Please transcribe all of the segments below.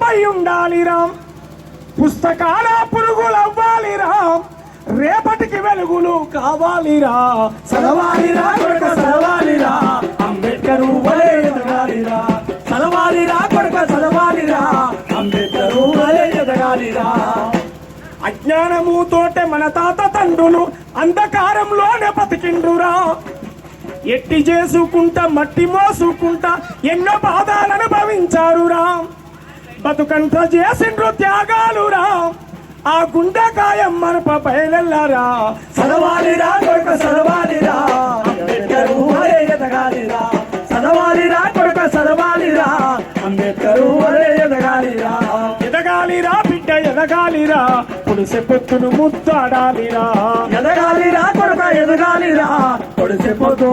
పై రామ్. పుస్తకాల పురుగులు రామ్. రేపటికి వెలుగులు కావాలిరా చదవాలిరా కొడుక చదవాలిరా అంబేద్కర్ వలే ఎదగాలిరా చదవాలిరా కొడుక చదవాలిరా అంబేద్కర్ వలే ఎదగాలిరా అజ్ఞానము తోటే మన తాత తండ్రులు అంధకారంలోనే బతికిండ్రురా ఎట్టి చేసుకుంటా మట్టి మోసుకుంటా ఎన్నో బాధలు అనుభవించారురా బతుకంత చేసిండ్రు త్యాగాలురా. ఆ గుండెకాయం మనప బయలెల్లారా చదవాలిరా కొడుక చదవాలిరా అంబేద్కర్ వలే ఎదగాలిరా. చదవాలిరా కొడుక చదవాలిరా అంబేద్కర్ వలే ఎదగాలిరా. ఎదగాలిరా బిడ్డ ఎదగాలిరా. పులిసె పొత్తును ముద్దాడాలిరా. ఎదగాలిరా కొడుక ఎదగాలిరా. పొడిసె పొత్తు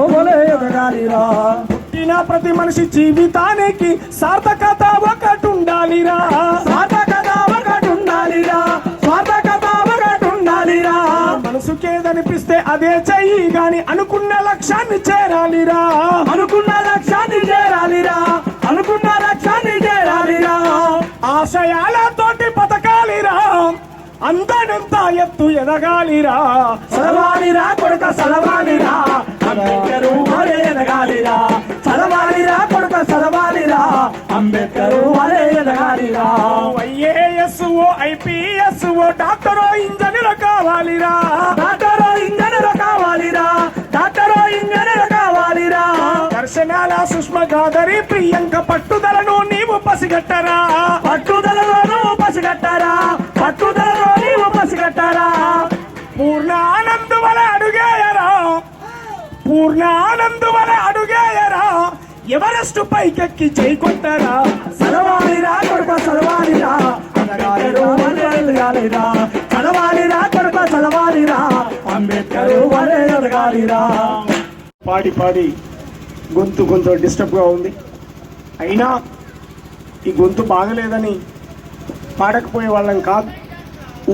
ఎదగాలిరా. పుట్టిన ప్రతి మనిషి జీవితానికి సార్థకత ఒకటి ఉండాలిరా సార్థకత ఒకటి ఉండాలిరా సార్థకత ఒకటి ఉండాలిరా మనసుకేదనిపిస్తే అదే చెయ్యి గాని అనుకున్న లక్ష్యాన్ని చేరాలిరా. అనుకున్న లక్ష్యాన్ని చేరాలిరా. అనుకున్న లక్ష్యాన్ని చేరాలిరా. ఆశయాలతోటి బతకాలిరా. అందనంత ఎత్తు ఎదగాలిరా. చదవాలిరా కొడుక చదవాలిరా అంబేద్కరు వలే ఎదగాలిరా. చదవాలిరా. అంబేద్కరు వలే ఎదగాలిరా. ఐఏఎస్ ఓ ఐపీఎస్ ఓ డాక్టరో ఇంజనీర్ కావాలిరా. డాక్టరో ఇంజనీర్ కావాలిరా. డాక్టరో ఇంజనీర్ కావాలిరా. దర్శనాల సుష్మ గాదరి ప్రియాంక పట్టుదలను నీవు పసిగట్టరా. పట్టుదలలో నువ్వు పసిగట్టరా. పట్టుదలలో నీవు పసిగట్టరా. పూర్ణ ఆనంద వల అడుగేయరా. పూర్ణ ఆనంద వల అడుగేయరా. ఎవరెస్ట్ పైకెక్కి కొట్టారా సలవాలిరా కొడుక సలవాలిరా అనగాలిరా వలెలగాలిరా చదవాలిరా కొడుక చదవాలిరా. అంబేద్కర్ వలే ఎదగాలిరా. పాడి పాడి. గొంతు కొంచెం డిస్టర్బ్గా ఉంది. అయినా ఈ గొంతు బాగలేదని పాడకపోయే వాళ్ళం కాదు.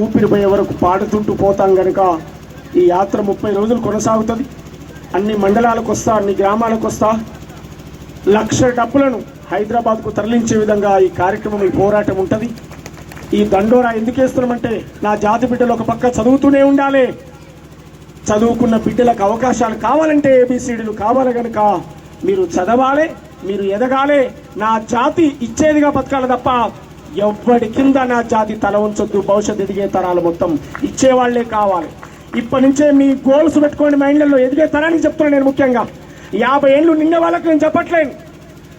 ఊపిరిపోయే వరకు పాడుతుంటూ పోతాం కనుక ఈ యాత్ర ముప్పై రోజులు కొనసాగుతుంది. అన్ని మండలాలకు వస్తా అన్ని గ్రామాలకు వస్తా. లక్ష డబ్బులను హైదరాబాద్కు తరలించే విధంగా ఈ కార్యక్రమం ఈ పోరాటం ఉంటుంది. ఈ దండోరా ఎందుకు వేస్తున్నామంటే నా జాతి బిడ్డలు ఒక పక్క చదువుతూనే ఉండాలి. చదువుకున్న బిడ్డలకు అవకాశాలు కావాలంటే ఏబిసిడీలు కావాలి కనుక మీరు చదవాలి మీరు ఎదగాలి. నా జాతి ఇచ్చేదిగా బతకాలి తప్ప ఎవ్వడి కింద నా జాతి తల ఉంచొద్దు. భవిష్యత్తు ఎదిగే తరాలు మొత్తం ఇచ్చేవాళ్ళే కావాలి. ఇప్పటి నుంచే మీ గోల్స్ పెట్టుకోండి మైండ్లలో ఎదిగే తరానికి చెప్తున్నాను నేను ముఖ్యంగా. యాభై ఏళ్ళు నిండిన వాళ్ళకి నేను చెప్పట్లేను.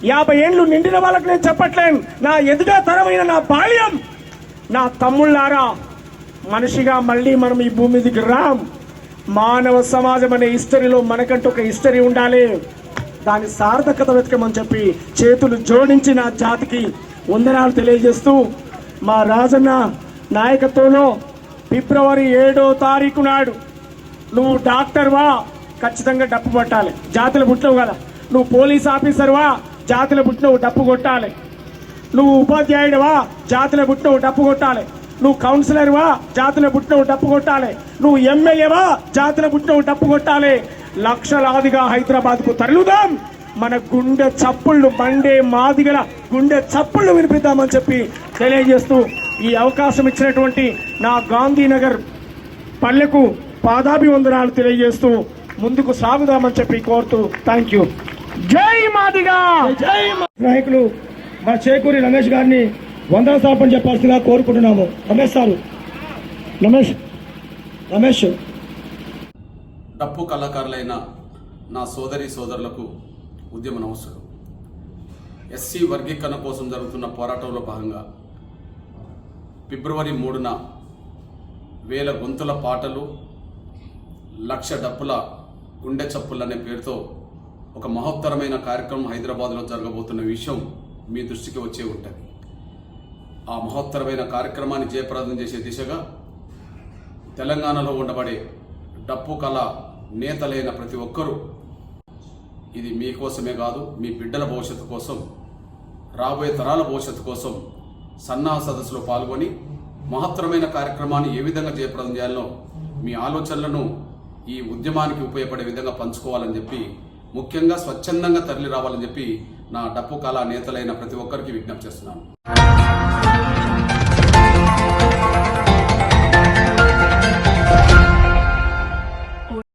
యాభై ఏళ్ళు నిండిన వాళ్ళకి నేను చెప్పట్లేను. నా ఎదుట తరమైన నా బాల్యం నా తమ్ముళ్ళారా మనిషిగా మళ్ళీ మనం ఈ భూమి మీదకి రాం. మానవ సమాజం అనే హిస్టరీలో మనకంటూ ఒక హిస్టరీ ఉండాలి. దాని సార్థకత వెతకమని చెప్పి చేతులు జోడించి నా జాతికి వందనాలు తెలియజేస్తూ మా రాజన్న నాయకత్వంలో ఫిబ్రవరి ఏడో తారీఖు నాడు నువ్వు డాక్టర్వా ఖచ్చితంగా డప్పు కొట్టాలి. జాతుల పుట్టినవు కదా. నువ్వు పోలీస్ ఆఫీసర్వా జాతుల పుట్టినవు డప్పు కొట్టాలి. నువ్వు ఉపాధ్యాయుడివా జాతుల పుట్టినవు డప్పు కొట్టాలి. నువ్వు కౌన్సిలర్వా జాతుల పుట్టినవు డప్పు కొట్టాలి. నువ్వు ఎమ్మెల్యేవా జాతుల పుట్టినవు డప్పు కొట్టాలి. లక్షలాదిగా హైదరాబాద్కు తరలుదాం మన గుండె చప్పుళ్ళు మండే మాదిగల గుండె చప్పుళ్ళు వినిపిద్దామని చెప్పి తెలియజేస్తూ ఈ అవకాశం ఇచ్చినటువంటి నా గాంధీనగర్ పల్లెకు పాదాభివందనాలు తెలియజేస్తూ ముందుకు సాగుదామని చెప్పి కోరుతూ థ్యాంక్ యూ జై మాదిగా! జై నాయకులు మా చేకూరి రమేష్ గారిని వందన స్థాపన చెప్పాల్సిందిగా కోరుకుంటున్నాము. రమేష్ సారు. రమేష్ రమేష్. డప్పు కళాకారులైన నా సోదరి సోదరులకు ఉద్యమ నమస్సులు ఎస్సీ వర్గీకరణ కోసం జరుగుతున్న పోరాటంలో భాగంగా ఫిబ్రవరి మూడున వేల గొంతుల పాటలు లక్ష డప్పుల గుండె చప్పులు అనే పేరుతో ఒక మహోత్తరమైన కార్యక్రమం హైదరాబాద్లో జరగబోతున్న విషయం మీ దృష్టికి వచ్చే ఉంటుంది. ఆ మహోత్తరమైన కార్యక్రమాన్ని జయప్రదం చేసే దిశగా తెలంగాణలో ఉండబడే డప్పు కళ నేతలైన ప్రతి ఒక్కరూ ఇది మీకోసమే కాదు మీ బిడ్డల భవిష్యత్తు కోసం రాబోయే తరాల భవిష్యత్తు కోసం సన్నాహ సదస్సులో పాల్గొని మహత్తరమైన కార్యక్రమాన్ని ఏ విధంగా జయప్రదం చేయాలో మీ ఆలోచనలను ఈ ఉద్యమానికి ఉపయోగపడే విధంగా పంచుకోవాలని చెప్పి ముఖ్యంగా స్వచ్ఛందంగా తరలి రావాలని చెప్పి నా డప్పు కళా నేతలైన ప్రతి ఒక్కరికి విజ్ఞప్తి చేస్తున్నాను.